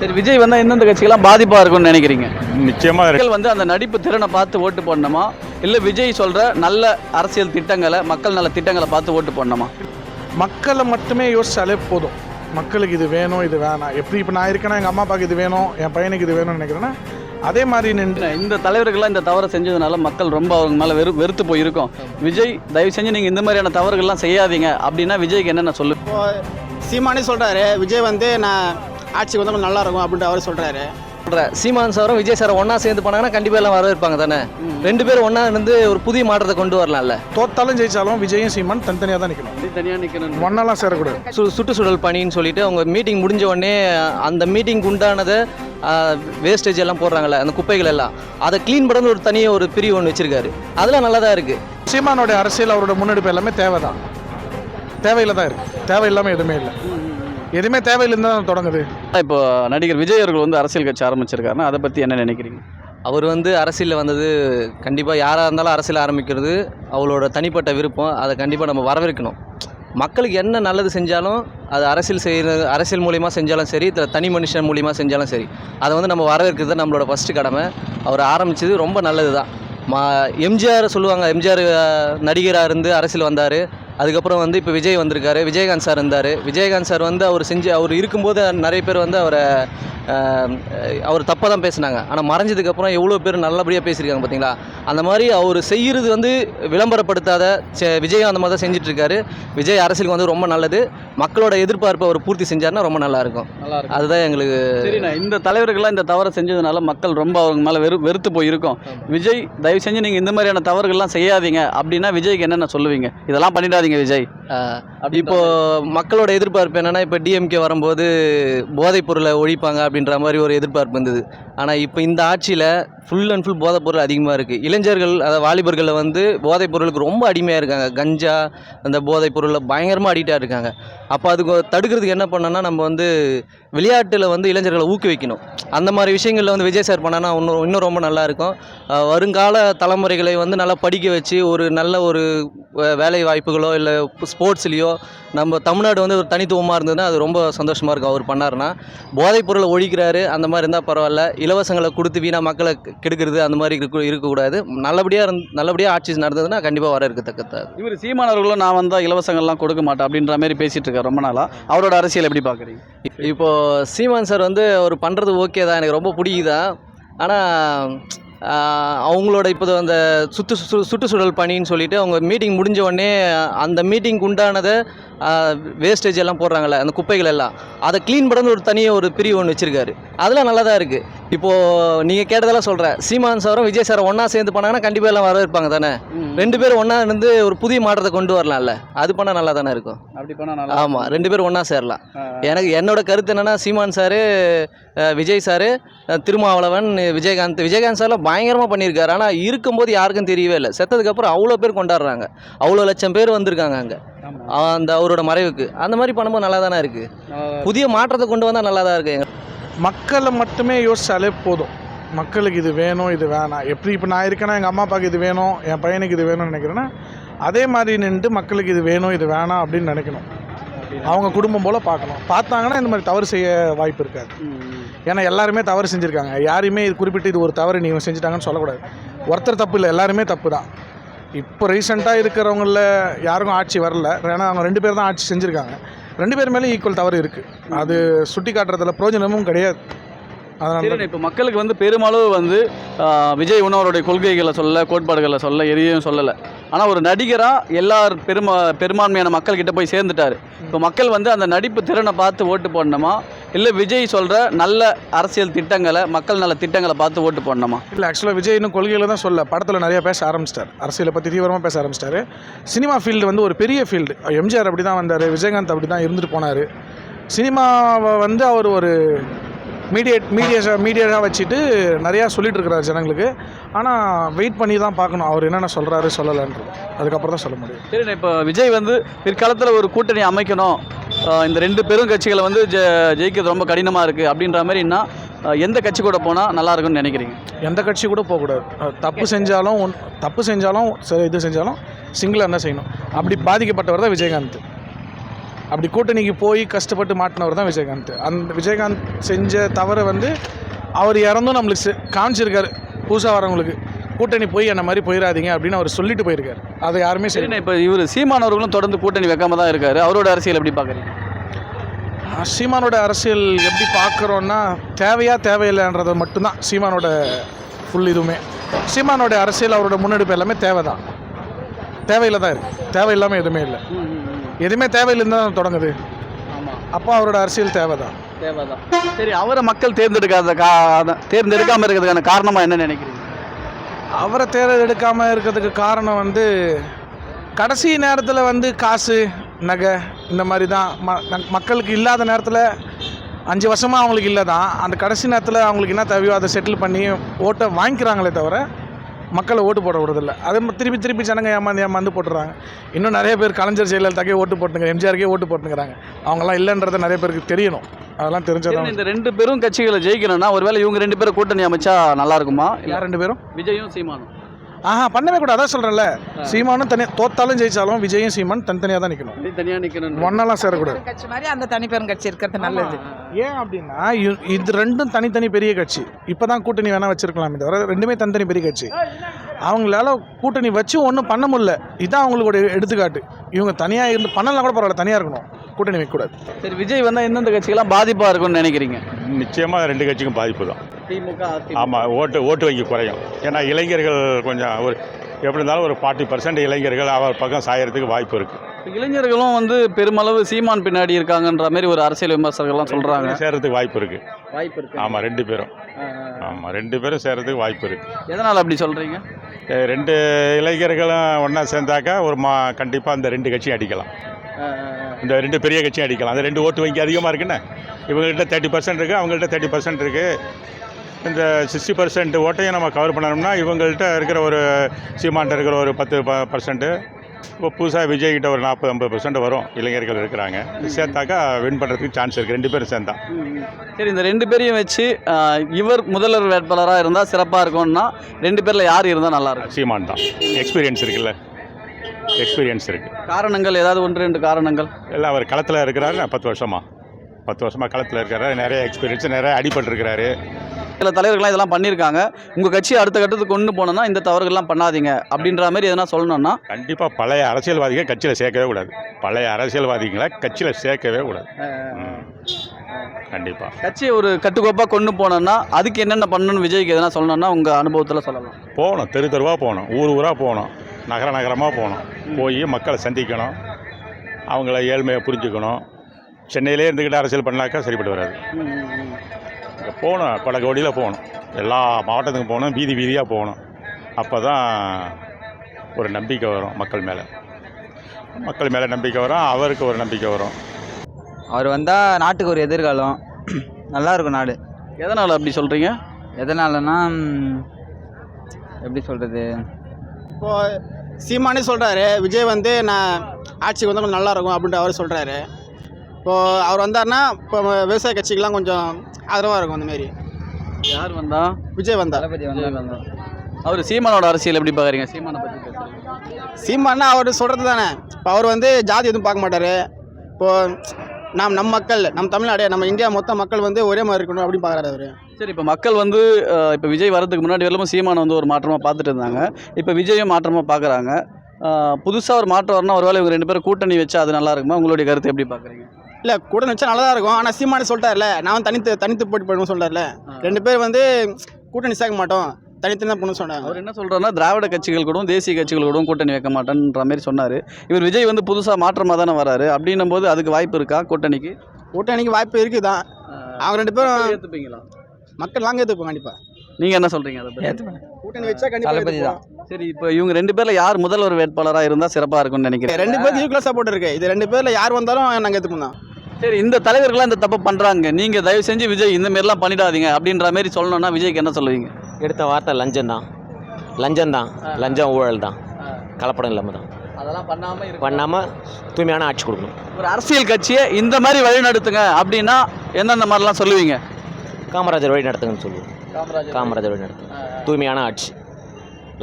சரி விஜய் வந்தால் எந்தெந்த கட்சிகள்லாம் பாதிப்பாக இருக்கும்னு நினைக்கிறீங்க? நிச்சயமாக மக்கள் வந்து அந்த நடிப்பு திறனை பார்த்து ஓட்டு போடணுமா? இல்லை விஜய் சொல்கிற நல்ல அரசியல் திட்டங்களை மக்கள் நல திட்டங்களை பார்த்து ஓட்டு போடணுமா? மக்களை மட்டுமே யோசிச்சாலே போதும். மக்களுக்கு இது வேணும் இது வேணாம். எப்படி இப்போ நான் இருக்கேன்னா எங்கள் அம்மா அப்பாவுக்கு இது வேணும் என் பையனுக்கு இது வேணும்னு நினைக்கிறேன்னா அதே மாதிரி நின்று இந்த தலைவர்கள்லாம் இந்த தவறை செஞ்சதுனால மக்கள் ரொம்ப அவங்க மேலே வெறு வெறுத்து போயிருக்கோம். விஜய் தயவு செஞ்சு நீங்கள் இந்த மாதிரியான தவறுகள்லாம் செய்யாதீங்க. அப்படின்னா விஜய்க்கு என்னென்ன சொல்லு இப்போ சீமானே சொல்கிறாரு விஜய் வந்து நான் ஆட்சிக்கு வந்து கொஞ்சம் நல்லா இருக்கும் அப்படின்ட்டு அவர் சொல்கிறாரு சீமான் சாரும் விஜய் சாரும் ஒன்றா சேர்ந்து பண்ணாங்கன்னா கண்டிப்பாக எல்லாம் வரவேற்பாங்க தானே? ரெண்டு பேரும் ஒன்றா இருந்து ஒரு புதிய மாற்றத்தை கொண்டு வரலாம்ல? தோத்தாலும் ஜெயிச்சாலும் விஜயும் சீமான் தனித்தனியாக தான் நிற்கணும் தனியாக நிற்கணும் ஒன்னாலாம் சேரக்கூடாது. சு சுற்றுச்சூழல் பணின்னு சொல்லிட்டு அவங்க மீட்டிங் முடிஞ்ச உடனே அந்த மீட்டிங் உண்டானதை வேஸ்டேஜ் எல்லாம் போடுறாங்கல்ல அந்த குப்பைகள் எல்லாம். அதை க்ளீன் பண்ணது ஒரு தனியாக ஒரு பிரிவு ஒன்று வச்சிருக்காரு. அதெல்லாம் நல்லா தான் இருக்குது சீமானோட அரசியல் அவரோட முன்னெடுப்பு எல்லாமே தேவை தான் தேவையில்லை தான் இருக்குது தேவையில்லாமல் எதுவுமே இல்லை. எதுவுமே தேவையில்லைன்னு தான் தொடங்குது. இப்போ நடிகர் விஜய் அவர்கள் வந்து அரசியல் கட்சி ஆரம்பிச்சிருக்காருன்னா அதை பற்றி என்ன நினைக்கிறீங்க? அவர் வந்து அரசியலில் வந்தது கண்டிப்பாக யாராக இருந்தாலும் அரசியல் ஆரம்பிக்கிறது அவளோட தனிப்பட்ட விருப்பம். அதை கண்டிப்பாக நம்ம வரவேற்கணும். மக்களுக்கு என்ன நல்லது செஞ்சாலும் அது அரசியல் செய்கிறது அரசியல் மூலியமாக செஞ்சாலும் சரி இல்லை தனி மனுஷன் மூலியமாக செஞ்சாலும் சரி அதை வந்து நம்ம வரவேற்கிறது தான் நம்மளோட ஃபஸ்ட்டு கடமை. அவர் ஆரம்பித்தது ரொம்ப நல்லது தான் மா எம்ஜிஆர் சொல்லுவாங்க எம்ஜிஆர் நடிகராக இருந்து அரசியல் வந்தார். அதுக்கப்புறம் வந்து இப்போ விஜய் வந்திருக்காரு. விஜயகாந்த் சார் இருந்தார். விஜயகாந்த் சார் வந்து அவர் செஞ்சு அவர் இருக்கும்போது நிறைய பேர் வந்து அவரை அவர் தப்பாக தான் பேசுனாங்க. ஆனால் மறைஞ்சதுக்கப்புறம் எவ்வளோ பேர் நல்லபடியாக பேசியிருக்காங்க பார்த்தீங்களா அந்த மாதிரி அவர் செய்கிறது வந்து விளம்பரப்படுத்தாத செ- விஜய் அந்த மாதிரி தான் செஞ்சுட்டு இருக்காரு. விஜய் அரசியலுக்கு வந்து ரொம்ப நல்லது. மக்களோட எதிர்பார்ப்பை அவர் பூர்த்தி செஞ்சாருன்னா ரொம்ப நல்லா இருக்கும். நல்லா இருக்கும். அதுதான் எங்களுக்கு சரிண்ணா இந்த தலைவர்கள்லாம் இந்த தவறை செஞ்சதுனால மக்கள் ரொம்ப அவங்க மேலே வெறு வெறுத்து போயிருக்கோம். விஜய் தயவு செஞ்சு நீங்கள் இந்த மாதிரியான தவறுகள்லாம் செய்யாதீங்க. அப்படின்னா விஜய்க்கு என்னென்ன சொல்லுவீங்க? இதெல்லாம் பண்ணிடாதீங்க. விஜய். ஆஹ், அப்படி இப்போ மக்களோட எதிர்பார்ப்பு என்னன்னா இப்போ டிஎம்கே வரும்போது போதைப் பொருளை ஒழிப்பாங்க அப்படின்ற மாதிரி ஒரு எதிர்பார்ப்பு இருந்தது. ஆனால் இப்போ இந்த ஆட்சியில் ஃபுல் அண்ட் ஃபுல் போதைப் பொருள் அதிகமாக இருக்குது இளைஞர்கள் அதாவது வாலிபர்களில் வந்து போதைப் பொருளுக்கு ரொம்ப அடிமையாக இருக்காங்க. கஞ்சா அந்த போதைப் பொருளில் பயங்கரமாக அடிக்டாக இருக்காங்க. அப்போ அதுக்கு தடுக்கிறதுக்கு என்ன பண்ணோன்னா நம்ம வந்து விளையாட்டில் வந்து இளைஞர்களை ஊக்குவிக்கணும். அந்த மாதிரி விஷயங்களில் வந்து விஜய் சார் பண்ணனா இன்னும் இன்னும் ரொம்ப நல்லா இருக்கும். வருங்கால தலைமுறைகளை வந்து நல்லா படிக்க வச்சு ஒரு நல்ல ஒரு வேலை வாய்ப்புகளோ இல்லை ஸ்போர்ட்ஸ்லேயோ நம்ம தமிழ்நாடு வந்து ஒரு தனித்துவமாக இருந்ததுன்னா அது ரொம்ப சந்தோஷமாக இருக்கும் அவர் பண்ணாருன்னா. போதைப் பொருளை ஒழிக்கிறாரு அந்த மாதிரி இருந்தால் பரவாயில்ல. இலவசங்களை கொடுத்து வீணாக மக்களை கெடுக்கிறது அந்த மாதிரி இருக்க இருக்கக்கூடாது. நல்லபடியாக இருந் நல்லபடியாக ஆட்சி நடந்ததுன்னா கண்டிப்பாக வர இருக்கத்தக்கது இவர் சீமானவர்களும் நான் வந்தால் இலவசங்கள்லாம் கொடுக்க மாட்டேன் அப்படின்ற மாதிரி பேசிட்டு இருக்காரு ரொம்ப நாளாக அவரோட அரசியல் எப்படி பார்க்குறீங்க இப்போ சீமான் சார் வந்து அவர் பண்ணுறது ஓகே தான் எனக்கு ரொம்ப பிடிக்குதான் ஆனால் அவங்களோட இப்போ அந்த சுற்று சுற்றுச்சூழல் பணின்னு சொல்லிட்டு அவங்க மீட்டிங் முடிஞ்ச உடனே அந்த மீட்டிங் உண்டானதை வேஸ்டேஜ் எல்லாம் போடுறாங்கல்ல அந்த குப்பைகள் எல்லாம் அதை க்ளீன் பண்ணது ஒரு தனியாக ஒரு பிரிவு ஒன்று வச்சிருக்காரு. அதெல்லாம் நல்லா தான் இருக்குது இப்போது நீங்கள் கேட்டதெல்லாம் சொல்கிறேன் சீமான் சாரும் விஜய் சாரும் ஒன்றா சேர்ந்து பண்ணாங்கன்னா கண்டிப்பாக எல்லாம் வரவேற்பாங்க தானே? ரெண்டு பேரும் ஒன்றா இருந்து ஒரு புதிய மாற்றத்தை கொண்டு வரலாம்ல. அது பண்ணால் நல்லா தானே இருக்கும்? அப்படி பண்ணால் ஆமாம் ரெண்டு பேரும் ஒன்றா சேரலாம். எனக்கு என்னோட கருத்து என்னன்னா சீமான் சாரு விஜய் சாரு திருமாவளவன் விஜயகாந்த். விஜயகாந்த் சார்லாம் பயங்கரமாக பண்ணியிருக்காரு. ஆனால் இருக்கும்போது யாருக்கும் தெரியவே இல்லை. செத்ததுக்கப்புறம் அவ்வளோ பேர் கொண்டாடுறாங்க. அவ்வளோ லட்சம் பேர் வந்திருக்காங்க அங்கே. அந்த அவரோட மறைவுக்கு. அந்த மாதிரி பண்ணும்போது நல்லா தானே இருக்குது புதிய மாற்றத்தை கொண்டு வந்தால் நல்லா தான் இருக்குது மக்களை மட்டுமே யோசிச்சாலே போதும். மக்களுக்கு இது வேணும் இது வேணாம். எப்படி இப்போ நான் இருக்கேன்னா எங்கள் அம்மா அப்பாவுக்கு இது வேணும் என் பையனுக்கு இது வேணும்னு நினைக்கிறேன்னா அதே மாதிரி நின்று மக்களுக்கு இது வேணும் இது வேணாம் அப்படின்னு நினைக்கணும். அவங்க குடும்பம் போல் பார்க்கணும். பார்த்தாங்கன்னா இந்த மாதிரி தவறு செய்ய வாய்ப்பு இருக்காது. ஏன்னா எல்லாருமே தவறு செஞ்சுருக்காங்க. யாரையுமே இது குறிப்பிட்டு இது ஒரு தவறு நீங்கள் செஞ்சுட்டாங்கன்னு சொல்லக்கூடாது. ஒருத்தர் தப்பு இல்லை எல்லாருமே தப்பு தான். இப்போ ரீசெண்டாக இருக்கிறவங்கள யாருக்கும் ஆட்சி வரல. ஏன்னா அவங்க ரெண்டு பேர் தான் ஆட்சி செஞ்சுருக்காங்க. ரெண்டு பேர் மேலேயும் ஈக்குவல் தவறு இருக்குது அது சுட்டி காட்டுறதுல பிரயோஜனமும் கிடையாது. அதனால இப்போ மக்களுக்கு வந்து பெருமளவு வந்து விஜய் உணவருடைய கொள்கைகளை சொல்ல கோட்பாடுகளை சொல்ல எதையும் சொல்லலை. ஆனால் ஒரு நடிகராக எல்லார் பெருமா பெரும்பான்மையான மக்கள்கிட்ட போய் சேர்ந்துட்டாரு. இப்போ மக்கள் வந்து அந்த நடிப்பு திறனை பார்த்து ஓட்டு போடணுமா? இல்லை விஜய் சொல்கிற நல்ல அரசியல் திட்டங்களை மக்கள் நல்ல திட்டங்களை பார்த்து ஓட்டு போடணுமா? இல்லை ஆக்சுவலாக விஜய் இன்னும் கொள்கையில் தான் சொல்ல படத்தில் நிறைய பேச ஆரம்பிச்சிட்டார். அரசியலை பற்றி தீவிரமாக பேச ஆரம்பிச்சிட்டாரு. சினிமா ஃபீல்டு வந்து ஒரு பெரிய ஃபீல்டு எம்ஜிஆர் அப்படி தான் வந்தார் விஜயகாந்த் அப்படி தான் இருந்துட்டு போனார். சினிமாவை வந்து அவர் ஒரு மீடியேட் மீடியா மீடியாவாக வச்சுட்டு நிறையா சொல்லிட்டு இருக்கிறார் ஜனங்களுக்கு. ஆனால் வெயிட் பண்ணி தான் பார்க்கணும். அவர் என்னென்ன சொல்கிறாரு சொல்லலைன்றது. அதுக்கப்புறம் தான் சொல்ல முடியும். சரி இப்போ விஜய் வந்து பிற்காலத்தில் ஒரு கூட்டணி அமைக்கணும். இந்த ரெண்டு பெரும் கட்சிகளை வந்து ஜெ ஜெயிக்கிறது ரொம்ப கடினமாக இருக்குது அப்படின்ற மாதிரின்னா ஆஹ், எந்த கட்சி கூட போனால் நல்லா இருக்கும்னு நினைக்கிறீங்க? எந்த கட்சி கூட போகக்கூடாது. தப்பு செஞ்சாலும் ஒன் தப்பு செஞ்சாலும் சரி இது செஞ்சாலும் சிங்கிளாக இருந்தால் செய்யணும். அப்படி பாதிக்கப்பட்டவர் தான் விஜயகாந்த். அப்படி கூட்டணிக்கு போய் கஷ்டப்பட்டு மாட்டினவர் தான் விஜயகாந்த். அந்த விஜயகாந்த் செஞ்ச தவறை வந்து அவர் இறந்தும் நம்மளுக்கு காமிச்சிருக்காரு. புதுசாக வரவங்களுக்கு. கூட்டணி போய் என்ன மாதிரி போயிடாதீங்க அப்படின்னு அவர் சொல்லிட்டு போயிருக்காரு. அதை யாருமே சரி இப்போ இவர் சீமானவர்களும் தொடர்ந்து கூட்டணி வைக்காம தான் இருக்காரு. அவரோட அரசியல் எப்படி பார்க்குறீங்க? சீமானோட அரசியல் எப்படி பார்க்குறோன்னா தேவையா தேவையில்லைன்றதை மட்டும்தான். சீமானோட ஃபுல் இதுவுமே. சீமானோட அரசியல் அவரோட முன்னெடுப்பு எல்லாமே தேவை தான் தேவையில்லை தான் இருக்குது தேவையில்லாமல் எதுவுமே இல்லை. எதுவுமே தேவையில்லைன்னு தான் தொடங்குது. ஆமாம் அப்போ அவரோட அரசியல் தேவை தான் தேவைதான். சரி அவரை மக்கள் தேர்ந்தெடுக்காத கா தேர்ந்தெடுக்காமல் இருக்கிறதுக்கான காரணமாக என்ன நினைக்கிறீங்க? அவரை தேர்ந்தெடுக்காமல் இருக்கிறதுக்கு காரணம் வந்து கடைசி நேரத்தில் வந்து காசு நகை இந்த மாதிரி தான். ம ந- மக்களுக்கு இல்லாத நேரத்தில் அஞ்சு வருஷமாக அவங்களுக்கு இல்லை தான் அந்த கடைசி நேரத்தில் அவங்களுக்கு என்ன தேவையோ அதை செட்டில் பண்ணி ஓட்டை வாங்கிக்கிறாங்களே தவிர மக்களை ஓட்டு போட விடுறதில்ல. அதே மாதிரி திருப்பி திருப்பி ஜனங்க ஏமாந்து ஏமாந்து போட்டுறாங்க. இன்னும் நிறைய பேர் கலைஞர் ஜெயலலிதாக்கே ஓட்டு போட்டுங்க எம்ஜிஆருக்கே ஓட்டு போட்டுங்கிறாங்க. அவங்கெல்லாம் இல்லைன்றது நிறைய பேருக்கு தெரியணும் அதெல்லாம் தெரிஞ்சதான் இந்த ரெண்டு பேரும் கட்சிகளை ஜெயிக்கணும்னா ஒருவேளை இவங்க ரெண்டு பேரும் கூட்டணி அமைச்சா நல்லா இருக்குமா? யார் ரெண்டு பேரும்? விஜயும் சீமானும். ஆஹா பண்ணவே கூடாது அதான் சொல்கிறேன்ல சீமானும் தனியாக தோத்தாலும் ஜெயிச்சாலும் விஜயும் சீமான் தனித்தனியாக தான் நிற்கணும் தனியாக நிற்கணும் ஒன்னாலாம் சேரக்கூடாது. கட்சி மாதிரி அந்த தனிப்பெரும் கட்சி இருக்கிறது நல்லது. ஏன் அப்படின்னா இது ரெண்டும் தனித்தனி பெரிய கட்சி. இப்போ தான் கூட்டணி வேணால் வச்சிருக்கலாமே தவிர ரெண்டுமே தனித்தனி பெரிய கட்சி. அவங்களால கூட்டணி வச்சு ஒன்றும் பண்ண முடியல. இதான் அவங்களோட எடுத்துக்காட்டு. இவங்க தனியாக இருந்து பண்ணலாம் கூட பரவாயில்ல தனியாக இருக்கணும். கூட்டணி வைக்கக்கூடாது. சரி விஜய் வந்தால் எந்தெந்த கட்சிகள்லாம் பாதிப்பாக இருக்கும்னு நினைக்கிறீங்க? நிச்சயமாக ரெண்டு கட்சிக்கும் பாதிப்பு தான். திமுக ஆமாம் ஓட்டு ஓட்டு வங்கி குறையும். ஏன்னா இளைஞர்கள் கொஞ்சம் ஒரு எப்படி இருந்தாலும் ஒரு ஃபார்ட்டி பர்சன்ட் இளைஞர்கள் அவர் பக்கம் சாயறதுக்கு வாய்ப்பு இருக்குது இளைஞர்களும் வந்து பெருமளவு சீமான் பின்னாடி இருக்காங்கன்ற மாதிரி ஒரு அரசியல் விமர்சகர்கள்லாம் சொல்கிறாங்க சேர்றதுக்கு வாய்ப்பு இருக்குது வாய்ப்பு இருக்கு. ஆமாம் ரெண்டு பேரும். ஆமாம் ரெண்டு பேரும் சேர்றதுக்கு வாய்ப்பு இருக்குது எதனால் அப்படி சொல்கிறீங்க ரெண்டு இளைஞர்களும் ஒன்றா சேர்ந்தாக்கா ஒரு மா கண்டிப்பாக இந்த ரெண்டு கட்சியும் அடிக்கலாம். இந்த ரெண்டு பெரிய கட்சியும் அடிக்கலாம். அந்த ரெண்டு ஓட்டு வங்கி அதிகமாக இருக்குன்னு? இவங்கள்ட்ட தேர்ட்டி பர்சன்ட் இருக்குது அவங்கள்ட்ட தேர்ட்டி பர்சன்ட் இருக்குது இந்த சிக்ஸ்டி பர்சன்ட் ஓட்டையும் நம்ம கவர் பண்ணணும்னா இவங்கள்ட்ட இருக்கிற ஒரு சீமான்ட்ட இருக்கிற ஒரு பத்து பர்சன்ட்டு இப்போ புதுசாக விஜய் கிட்ட ஒரு நாற்பது ஐம்பது பர்சன்ட் வரும். இளைஞர்கள் இருக்கிறாங்க. சேர்த்தாக்கா வின் பண்ணுறதுக்கு சான்ஸ் இருக்குது ரெண்டு பேரும் சேர்ந்தா. சரி இந்த ரெண்டு பேரையும் வச்சு இவர் முதல்வர் வேட்பாளராக இருந்தால் சிறப்பாக இருக்கும்னா ரெண்டு பேரில் யார் இருந்தால் நல்லா இருக்கும்? சீமான் தான். எக்ஸ்பீரியன்ஸ் இருக்குல்ல. எக்ஸ்பீரியன்ஸ் இருக்குது காரணங்கள் ஏதாவது ஒன்று ரெண்டு காரணங்கள்? எல்லாம் அவர் களத்தில் இருக்கிறாரு. பத்து வருஷமா. பத்து வருஷமாக களத்தில் இருக்கிறாரு. நிறைய எக்ஸ்பீரியன்ஸ் நிறைய அடிபட்டிருக்கிறாரு. சில தலைவர்கள்லாம் இதெல்லாம் பண்ணியிருக்காங்க. உங்கள் கட்சியை அடுத்த கட்டத்துக்கு கொண்டு போனோன்னா இந்த தவறுகள்லாம் பண்ணாதீங்க. அப்படின்ற மாதிரி எதனா சொல்லணும்னா? கண்டிப்பாக பழைய அரசியல்வாதிகளை கட்சியில் சேர்க்கவே கூடாது. பழைய அரசியல்வாதிகளை கட்சியில் சேர்க்கவே கூடாது. கண்டிப்பாக கட்சியை ஒரு கட்டுக்கோப்பாக கொண்டு போனோன்னா அதுக்கு என்னென்ன பண்ணணும்னு விஜய்க்கு எதனா சொல்லணும்னா உங்கள் அனுபவத்தில் சொல்லலாம். போகணும் தெரு தெருவாக போகணும் ஊர் ஊராக போகணும் நகர நகரமாக போகணும். போய் மக்களை சந்திக்கணும் அவங்கள ஏழ்மையை புரிஞ்சுக்கணும். சென்னையிலே இருந்துக்கிட்டு அரசியல் பண்ணாக்கா சரிப்பட்டு வராது. போகணும் பல கோடியில் போகணும். எல்லா மாவட்டத்துக்கும் போகணும் வீதி வீதியாக போகணும். அப்போ தான் ஒரு நம்பிக்கை வரும் மக்கள் மேலே. மக்கள் மேலே நம்பிக்கை வரும் அவருக்கு ஒரு நம்பிக்கை வரும். அவர் வந்தால் நாட்டுக்கு ஒரு எதிர்காலம். நல்லா இருக்கும் நாடு. எதனால் அப்படி சொல்கிறீங்க எதனாலனா எப்படி சொல்கிறது இப்போது சீமானே சொல்கிறாரு விஜய் வந்து நான் ஆட்சிக்கு வந்தால் கொஞ்சம் நல்லா இருக்கும் அப்படின்ட்டு அவர் சொல்கிறாரு இப்போது அவர் வந்தாருன்னா இப்போ விவசாய கட்சிக்கெலாம் கொஞ்சம் ஆதரவாக இருக்கும் அந்தமாரி யார் வந்தா? விஜய் வந்தார் வந்து. அவர் சீமானோட அரசியல் எப்படி பார்க்குறீங்க சீமானை பற்றி சீமானா அவர் சொல்கிறது தானே. இப்போ அவர் வந்து ஜாதி எதுவும் பார்க்க மாட்டார். இப்போது நாம் நம் மக்கள் நம் தமிழ்நாடு நம்ம இந்தியா மொத்த மக்கள் வந்து ஒரே மாதிரி இருக்கணும் அப்படின்னு பார்க்குறாரு அவர். சரி இப்போ மக்கள் வந்து இப்போ விஜய் வரதுக்கு முன்னாடி வரலும் சீமானை வந்து ஒரு மாற்றமாக பார்த்துட்டு இருந்தாங்க. இப்போ விஜயும் மாற்றமாக பார்க்குறாங்க புதுசாக ஒரு மாற்றம் வரணும் ஒருவேளை இவங்க ரெண்டு பேரும் கூட்டணி வச்சா அது நல்லா இருக்குமா? உங்களுடைய கருத்து எப்படி பார்க்குறீங்க இல்லை கூட வச்சா நல்லா தான் இருக்கும். ஆனால் சீமானே சொல்லிட்டார்ல நான் தனித்து தனித்து போட்டி போடணும்னு சொல்கிறார்ல ரெண்டு பேர் வந்து கூட்டணி சேர்க்க மாட்டோம். தனித்தனி தான் பண்ணணும்னு சொன்னாங்க அவர் என்ன சொல்கிறாருன்னா திராவிட கட்சிகள் கூடவும் தேசிய கட்சிகள் கூடவும் கூட்டணி வைக்க மாட்டேன்ற மாதிரி சொன்னார். இவர் விஜய் வந்து புதுசாக மாற்றமாக தானே வராரு. அப்படின்னும் போது அதுக்கு வாய்ப்பு இருக்கா கூட்டணிக்கு? கூட்டணிக்கு வாய்ப்பு இருக்குது தான் அவங்க ரெண்டு பேரும் ஏற்றுப்பீங்களா மக்கள் நாங்கள் ஏற்றுப்போம் கண்டிப்பாக நீங்கள் என்ன சொல்கிறீங்க அதை பத்தி? கூட்டணி வச்சா கண்டிப்பாக தான். சரி இப்போ இவங்க ரெண்டு பேரில் யார் முதல்வர் வேட்பாளராக இருந்தால் சிறப்பாக இருக்கும்னு நினைக்கிறேன் ரெண்டு பேருக்கு ஈக்குவலாக சப்போர்ட் இருக்கு. இது ரெண்டு பேர்ல யார் வந்தாலும் நாங்கள் ஏற்றுப்போம் தான். சரி இந்த தலைவர்கள்லாம் இந்த தப்பு பண்ணுறாங்க நீங்கள் தயவு செஞ்சு விஜய் இந்த மாரிலாம் பண்ணிடாதீங்க அப்படின்ற மாதிரி சொல்லணும்னா விஜய்க்கு என்ன சொல்லுவீங்க? எடுத்த வார்த்தை லஞ்சம் தான். லஞ்சம் தான். லஞ்சம் ஊழல் தான். கலப்படம் இல்லாமல் தான். அதெல்லாம் பண்ணாமல் பண்ணாமல் தூய்மையான ஆட்சி கொடுக்கணும். ஒரு அரசியல் கட்சியை இந்த மாதிரி வழி நடத்துங்க அப்படின்னா எந்தெந்த மாதிரிலாம் சொல்லுவீங்க? காமராஜர் வழி நடத்துங்கன்னு சொல்லுவோம். காமராஜர் வழி. நடத்துங்க. தூய்மையான ஆட்சி.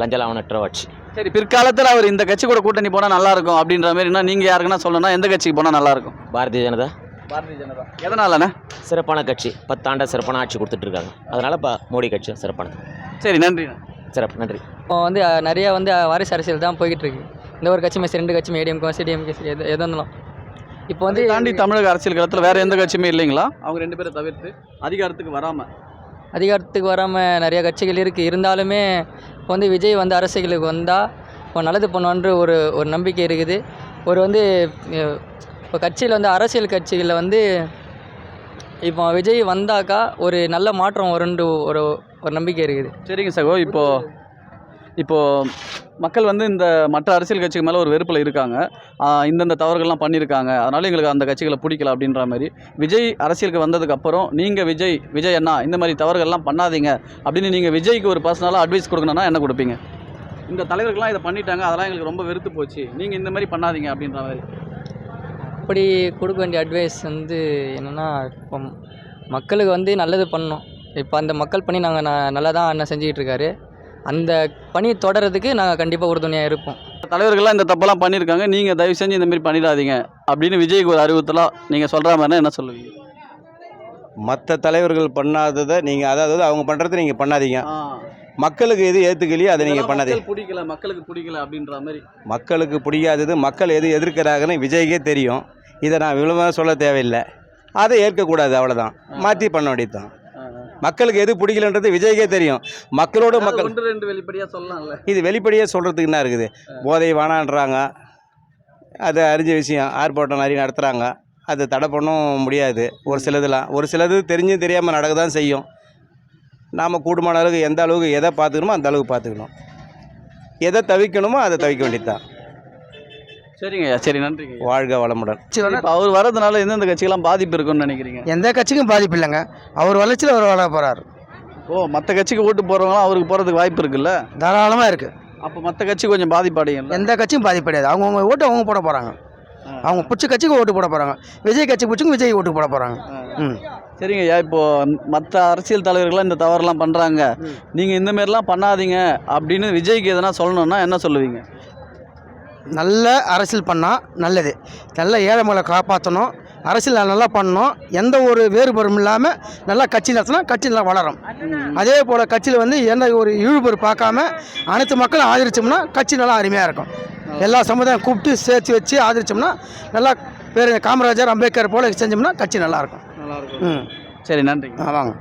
லஞ்ச லாவணற்ற ஆட்சி. சரி பிற்காலத்தில் அவர் இந்த கட்சி கூட கூட்டணி போனால் நல்லா இருக்கும் அப்படின்ற மாதிரினா நீங்கள் யாருக்குன்னா சொல்லணும்னா எந்த கட்சிக்கு போனால் நல்லா இருக்கும்? பாரதிய ஜனதா? பாரதிய ஜனதா. எதனாலண்ணே? சிறப்பான கட்சி. பத்தாண்டா சிறப்பான ஆட்சி கொடுத்துட்ருக்காங்க. அதனால் இப்போ மோடி கட்சி சிறப்பானது. சரி நன்றிண்ணே. சிறப்பு நன்றி. இப்போ வந்து நிறைய வந்து வாரிசு அரசியல் தான் போய்கிட்டு இருக்கு இந்த ஒரு கட்சி மேட்ச் ரெண்டு கட்சி ஏடிஎம்கே சிடிஎம்கே எது எது இருந்தாலும். இப்போ வந்து தாண்டி தமிழக அரசியல் களத்தில் வேற எந்த கட்சியுமே இல்லைங்களா? அவங்க ரெண்டு பேரை தவிர்த்து அதிகாரத்துக்கு வராமல் அதிகாரத்துக்கு வராமல் நிறைய கட்சிகள் இருக்குது இருந்தாலுமே இப்போ வந்து விஜய் வந்து அரசியலுக்கு வந்தால் இப்போ நல்லது பண்ணுவான்ற ஒரு ஒரு நம்பிக்கை இருக்குது. ஒரு வந்து இப்போ கட்சியில் வந்து அரசியல் கட்சிகளில் வந்து இப்போ விஜய் வந்தாக்கா ஒரு நல்ல மாற்றம் வரும்னு ஒரு ஒரு நம்பிக்கை இருக்குது. சரிங்க சகோ இப்போது இப்போது மக்கள் வந்து இந்த மற்ற அரசியல் கட்சிக்கு மேலே ஒரு வெறுப்பில் இருக்காங்க. இந்தந்த தவறுகள்லாம் பண்ணியிருக்காங்க அதனால் எங்களுக்கு அந்த கட்சிகளை பிடிக்கல அப்படின்ற மாதிரி. விஜய் அரசியலுக்கு வந்ததுக்கப்புறம் நீங்கள் விஜய் விஜய் அண்ணா இந்த மாதிரி தவறுகள்லாம் பண்ணாதீங்க அப்படின்னு நீங்கள் விஜய்க்கு ஒரு பர்சனலாக அட்வைஸ் கொடுக்கணும்னா என்ன கொடுப்பீங்க? இந்த தலைவர்கள்லாம் இதை பண்ணிட்டாங்க அதெல்லாம் எங்களுக்கு ரொம்ப வெறுத்து போச்சு. நீங்கள் இந்த மாதிரி பண்ணாதீங்க அப்படின்ற மாதிரி. அப்படி கொடுக்க வேண்டிய அட்வைஸ் வந்து என்னென்னா இப்போ மக்களுக்கு வந்து நல்லது பண்ணணும். இப்போ அந்த மக்கள் பணி நாங்கள் நான் நல்லா தான் அண்ணன் செஞ்சுக்கிட்டு இருக்காரு அந்த பணி தொடர்றதுக்கு நாங்கள் கண்டிப்பாக உறுதுணையாக இருப்போம். தலைவர்கள்லாம் இந்த தப்பெல்லாம் பண்ணியிருக்காங்க. நீங்கள் தயவு செஞ்சு இந்த மாதிரி பண்ணிடாதீங்க. அப்படின்னு விஜய்க்கு ஒரு அறிவுறுத்தலாம் நீங்கள் சொல்கிற மாதிரினா என்ன சொல்லுவீங்க? மற்ற தலைவர்கள் பண்ணாததை நீங்கள் அதாவது அவங்க பண்ணுறதை நீங்கள் பண்ணாதீங்க. மக்களுக்கு எது ஏற்றுக்கலையோ அதை நீங்கள் பண்ணாதீங்க. மக்கள் பிடிக்கல மக்களுக்கு பிடிக்கல அப்படின்ற மாதிரி. மக்களுக்கு பிடிக்காதது மக்கள் எது எதிர்க்கிறாங்கன்னு விஜய்க்கே தெரியும். இதை நான் விளம்பரம் சொல்ல தேவையில்லை. அதை ஏற்கக்கூடாது அவ்வளோதான் மாற்றி பண்ண வேண்டியது தான் மக்களுக்கு எது பிடிக்கலன்றது விஜய்க்கே தெரியும். மக்களோட மக்கள் ஒன்று ரெண்டு வெளிப்படையாக சொல்லலாம்ல. இது வெளிப்படையாக சொல்கிறதுக்கு என்ன இருக்குது? போதை வேணான்றாங்க அது அறிஞ்ச விஷயம். ஆர்ப்பாட்டம் நிறைய நடத்துகிறாங்க அதை தடை பண்ணவும் முடியாது. ஒரு சிலதுலாம். ஒரு சிலது தெரிஞ்சும் தெரியாமல் நடக்க தான் செய்யும். நாம் கூடுமான அளவுக்கு எந்த அளவுக்கு எதை பார்த்துக்கணுமோ அந்த அளவுக்கு பார்த்துக்கணும். எதை தவிக்கணுமோ அதை தவிக்க வேண்டியது தான் சரிங்க ஐயா சரி நன்றிங்க. வாழ்க வளமுடன். இப்போ அவர் வரதுனால எந்தெந்த கட்சிக்கெல்லாம் பாதிப்பு இருக்குன்னு நினைக்கிறீங்க? எந்த கட்சிக்கும் பாதிப்பு இல்லைங்க. அவர் வளர்ச்சியில் அவர் வளர போகிறார் ஓ மற்ற கட்சிக்கு ஓட்டு போகிறவங்களாம் அவருக்கு போகிறதுக்கு வாய்ப்பு இருக்குல்ல? தாராளமாக இருக்குது அப்போ மற்ற கட்சி கொஞ்சம் பாதிப்படையும் எந்த கட்சியும் பாதிப்படையாது. அவங்கவுங்க ஓட்டு அவங்க போட போகிறாங்க அவங்க பிடிச்ச கட்சிக்கு ஓட்டு போட போகிறாங்க விஜய் கட்சி பிடிச்சிங்க விஜய் ஓட்டு போட போகிறாங்க ம். சரிங்க ஐயா இப்போ மற்ற அரசியல் தலைவர்கள்லாம் இந்த தவறுலாம் பண்ணுறாங்க நீங்கள் இந்த மாதிரிலாம் பண்ணாதீங்க அப்படின்னு விஜய்க்கு எதனா சொல்லணும்னா என்ன சொல்லுவீங்க? நல்ல அரசியல் பண்ணால் நல்லது. நல்ல ஏழை மக்களை காப்பாற்றணும் அரசியல் நல்லா பண்ணணும். எந்த ஒரு வேறுபாடும் இல்லாமல் நல்லா கட்சி நடத்தினா கட்சி நல்லா வளரும். அதே போல் கட்சியில் வந்து எந்த ஒரு இழுபறு பார்க்காம அனைத்து மக்களும் ஆதரிச்சோம்னா கட்சி நல்லா அருமையாக இருக்கும். எல்லா சமுதாயம் கூப்பிட்டு சேர்த்து வச்சு ஆதரிச்சோம்னா நல்லா பேர் காமராஜர் அம்பேத்கர் போல் செஞ்சோம்னா கட்சி நல்லாயிருக்கும் நல்லா இருக்கும் ம். சரி நன்றிங்க. ஆ, வாங்க.